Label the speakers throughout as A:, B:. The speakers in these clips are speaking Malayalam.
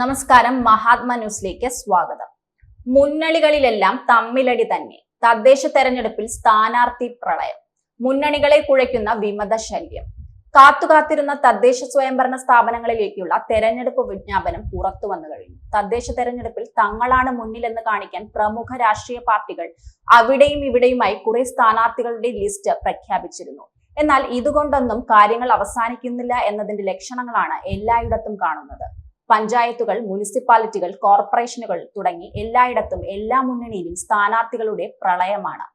A: നമസ്കാരം മഹാത്മാ ന്യൂസിലേക്ക് സ്വാഗതം മുന്നണികളിലെല്ലാം തമ്മിലടി തന്നെ തദ്ദേശ തെരഞ്ഞെടുപ്പിൽ സ്ഥാനാർത്ഥി പ്രളയം മുന്നണികളെ കുഴയ്ക്കുന്ന വിമത ശല്യം കാത്തുകാത്തിരുന്ന തദ്ദേശ സ്വയംഭരണ സ്ഥാപനങ്ങളിലേക്കുള്ള തെരഞ്ഞെടുപ്പ് വിജ്ഞാപനം പുറത്തു വന്നു കഴിഞ്ഞു തദ്ദേശ തെരഞ്ഞെടുപ്പിൽ തങ്ങളാണ് മുന്നിലെന്ന് കാണിക്കാൻ പ്രമുഖ രാഷ്ട്രീയ പാർട്ടികൾ അവിടെയും ഇവിടെയുമായി കുറെ സ്ഥാനാർത്ഥികളുടെ ലിസ്റ്റ് പ്രഖ്യാപിച്ചിരുന്നു എന്നാൽ ഇതുകൊണ്ടൊന്നും കാര്യങ്ങൾ അവസാനിക്കുന്നില്ല എന്നതിന്റെ ലക്ഷണങ്ങളാണ് എല്ലായിടത്തും കാണുന്നത് പഞ്ചായത്തുകൾ മുനിസിപ്പാലിറ്റികൾ കോർപ്പറേഷനുകൾ തുടങ്ങി എല്ലായിടത്തും എല്ലാ മുന്നണിയിലും സ്ഥാനാർത്ഥികളുടെ പ്രളയമാണ്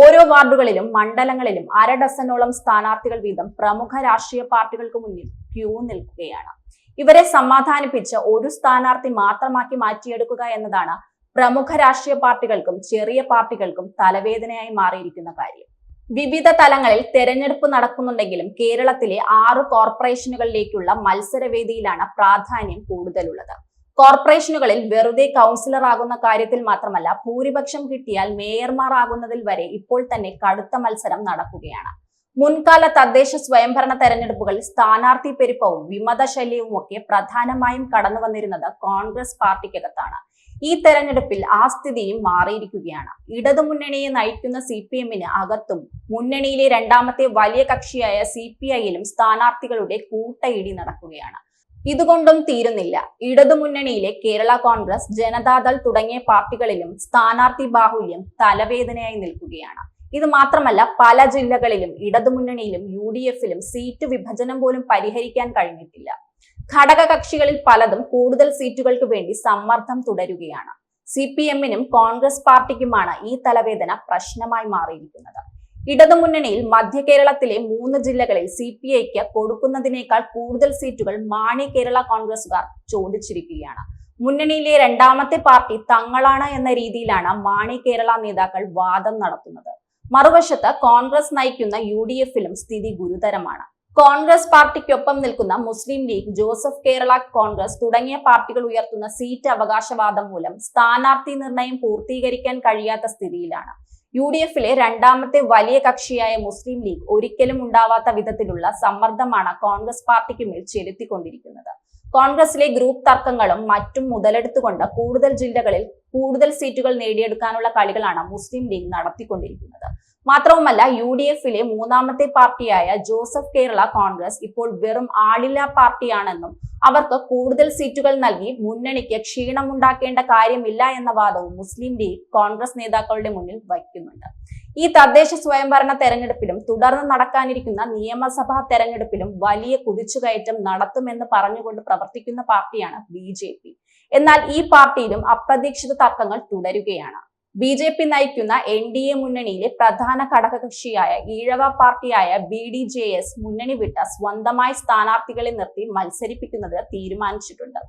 A: ഓരോ വാർഡുകളിലും മണ്ഡലങ്ങളിലും അര ഡസനോളം സ്ഥാനാർത്ഥികൾ വീതം പ്രമുഖ രാഷ്ട്രീയ പാർട്ടികൾക്ക് മുന്നിൽ ക്യൂ നിൽക്കുകയാണ് ഇവരെ സമാധാനിപ്പിച്ച് ഒരു സ്ഥാനാർത്ഥി മാത്രമാക്കി മാറ്റിയെടുക്കുക എന്നതാണ് പ്രമുഖ രാഷ്ട്രീയ പാർട്ടികൾക്കും ചെറിയ പാർട്ടികൾക്കും തലവേദനയായി മാറിയിരിക്കുന്ന കാര്യം വിവിധ തലങ്ങളിൽ തെരഞ്ഞെടുപ്പ് നടക്കുന്നുണ്ടെങ്കിലും കേരളത്തിലെ ആറ് കോർപ്പറേഷനുകളിലേക്കുള്ള മത്സരവേദിയിലാണ് പ്രാധാന്യം കൂടുതലുള്ളത് കോർപ്പറേഷനുകളിൽ വെറുതെ കൗൺസിലർ ആകുന്ന കാര്യത്തിൽ മാത്രമല്ല ഭൂരിപക്ഷം കിട്ടിയാൽ മേയർമാർ ആകുന്നതിൽ വരെ ഇപ്പോൾ തന്നെ കടുത്ത മത്സരം നടക്കുകയാണ് മുൻകാല തദ്ദേശ സ്വയംഭരണ തെരഞ്ഞെടുപ്പുകളിൽ സ്ഥാനാർത്ഥി പെരുപ്പവും വിമത ശല്യവും ഒക്കെ പ്രധാനമായും കടന്നു വന്നിരുന്നത് കോൺഗ്രസ് പാർട്ടിക്കകത്താണ് ഈ തെരഞ്ഞെടുപ്പിൽ ആ സ്ഥിതിയും മാറിയിരിക്കുകയാണ് ഇടതുമുന്നണിയെ നയിക്കുന്ന സി പി എമ്മിന് അകത്തും മുന്നണിയിലെ രണ്ടാമത്തെ വലിയ കക്ഷിയായ സി പി ഐയിലും സ്ഥാനാർത്ഥികളുടെ കൂട്ടയിടി നടക്കുകയാണ് ഇതുകൊണ്ടും തീരുന്നില്ല ഇടതുമുന്നണിയിലെ കേരള കോൺഗ്രസ് ജനതാദൾ തുടങ്ങിയ പാർട്ടികളിലും സ്ഥാനാർത്ഥി ബാഹുല്യം തലവേദനയായി നിൽക്കുകയാണ് ഇത് മാത്രമല്ല പല ജില്ലകളിലും ഇടതുമുന്നണിയിലും യു ഡി എഫിലും സീറ്റ് വിഭജനം പോലും പരിഹരിക്കാൻ കഴിഞ്ഞിട്ടില്ല ഘടകകക്ഷികളിൽ പലതും കൂടുതൽ സീറ്റുകൾക്ക് വേണ്ടി സമ്മർദ്ദം തുടരുകയാണ് സി പി എമ്മിനും കോൺഗ്രസ് പാർട്ടിക്കുമാണ് ഈ തലവേദന പ്രശ്നമായി മാറിയിരിക്കുന്നത് ഇടതുമുന്നണിയിൽ മധ്യ കേരളത്തിലെ മൂന്ന് ജില്ലകളിൽ സി പി ഐക്ക് കൊടുക്കുന്നതിനേക്കാൾ കൂടുതൽ സീറ്റുകൾ മാണി കേരള കോൺഗ്രസുകാർ ചോദിച്ചിരിക്കുകയാണ് മുന്നണിയിലെ രണ്ടാമത്തെ പാർട്ടി തങ്ങളാണ് എന്ന രീതിയിലാണ് മാണി കേരള നേതാക്കൾ വാദം നടത്തുന്നത് മറുവശത്ത് കോൺഗ്രസ് നയിക്കുന്ന യു ഡി എഫിലും സ്ഥിതി ഗുരുതരമാണ് കോൺഗ്രസ് പാർട്ടിക്കൊപ്പം നിൽക്കുന്ന മുസ്ലിം ലീഗ് ജോസഫ് കേരള കോൺഗ്രസ് തുടങ്ങിയ പാർട്ടികൾ ഉയർത്തുന്ന സീറ്റ് അവകാശവാദം മൂലം സ്ഥാനാർത്ഥി നിർണയം പൂർത്തീകരിക്കാൻ കഴിയാത്ത സ്ഥിതിയിലാണ് യു ഡി എഫിലെ രണ്ടാമത്തെ വലിയ കക്ഷിയായ മുസ്ലിം ലീഗ് ഒരിക്കലും ഉണ്ടാവാത്ത വിധത്തിലുള്ള സമ്മർദ്ദമാണ് കോൺഗ്രസ് പാർട്ടിക്ക് മേൽ ചെലുത്തിക്കൊണ്ടിരിക്കുന്നത് കോൺഗ്രസിലെ ഗ്രൂപ്പ് തർക്കങ്ങളും മറ്റും മുതലെടുത്തുകൊണ്ട് കൂടുതൽ ജില്ലകളിൽ കൂടുതൽ സീറ്റുകൾ നേടിയെടുക്കാനുള്ള കളികളാണ് മുസ്ലിം ലീഗ് നടത്തിക്കൊണ്ടിരിക്കുന്നത് മാത്രവുമല്ല യു ഡി എഫിലെ മൂന്നാമത്തെ പാർട്ടിയായ ജോസഫ് കേരള കോൺഗ്രസ് ഇപ്പോൾ വെറും ആളില്ലാ പാർട്ടിയാണെന്നും അവർക്ക് കൂടുതൽ സീറ്റുകൾ നൽകി മുന്നണിക്ക് ക്ഷീണമുണ്ടാക്കേണ്ട കാര്യമില്ല എന്ന വാദവും മുസ്ലിം ലീഗ് കോൺഗ്രസ് നേതാക്കളുടെ മുന്നിൽ വയ്ക്കുന്നുണ്ട് ഈ തദ്ദേശ സ്വയംഭരണ തെരഞ്ഞെടുപ്പിലും തുടർന്ന് നടക്കാനിരിക്കുന്ന നിയമസഭാ തെരഞ്ഞെടുപ്പിലും വലിയ കുതിച്ചുകയറ്റം നടത്തുമെന്ന് പറഞ്ഞുകൊണ്ട് പ്രവർത്തിക്കുന്ന പാർട്ടിയാണ് ബി എന്നാൽ ഈ പാർട്ടിയിലും അപ്രതീക്ഷിത തർക്കങ്ങൾ തുടരുകയാണ് ബി ജെ പി നയിക്കുന്ന എൻ ഡി എ മുന്നണിയിലെ പ്രധാന ഘടകകക്ഷിയായ ഈഴവ പാർട്ടിയായ ബി ഡി ജെ എസ് മുന്നണി വിട്ട സ്വന്തമായി സ്ഥാനാർത്ഥികളെ നിർത്തി മത്സരിപ്പിക്കുന്നത് തീരുമാനിച്ചിട്ടുണ്ട്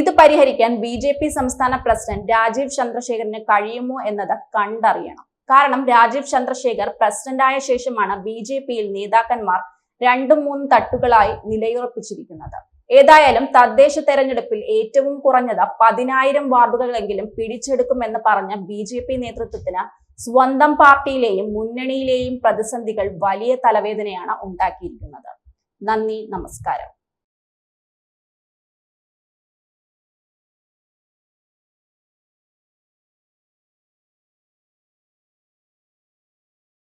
A: ഇത് പരിഹരിക്കാൻ ബി ജെ പി സംസ്ഥാന പ്രസിഡന്റ് രാജീവ് ചന്ദ്രശേഖറിന് കഴിയുമോ എന്നത് കണ്ടറിയണം കാരണം രാജീവ് ചന്ദ്രശേഖർ പ്രസിഡന്റായ ശേഷമാണ് ബി ജെ പിയിൽ നേതാക്കന്മാർ രണ്ടും മൂന്നും തട്ടുകളായി നിലയുറപ്പിച്ചിരിക്കുന്നത് ഏതായാലും തദ്ദേശ തെരഞ്ഞെടുപ്പിൽ ഏറ്റവും കുറഞ്ഞത് പതിനായിരം വാർഡുകളെങ്കിലും പിടിച്ചെടുക്കുമെന്ന് പറഞ്ഞ ബി ജെ പി നേതൃത്വത്തിന് സ്വന്തം പാർട്ടിയിലെയും മുന്നണിയിലെയും പ്രതിസന്ധികൾ വലിയ തലവേദനയാണ് ഉണ്ടാക്കിയിരിക്കുന്നത് നന്ദി നമസ്കാരം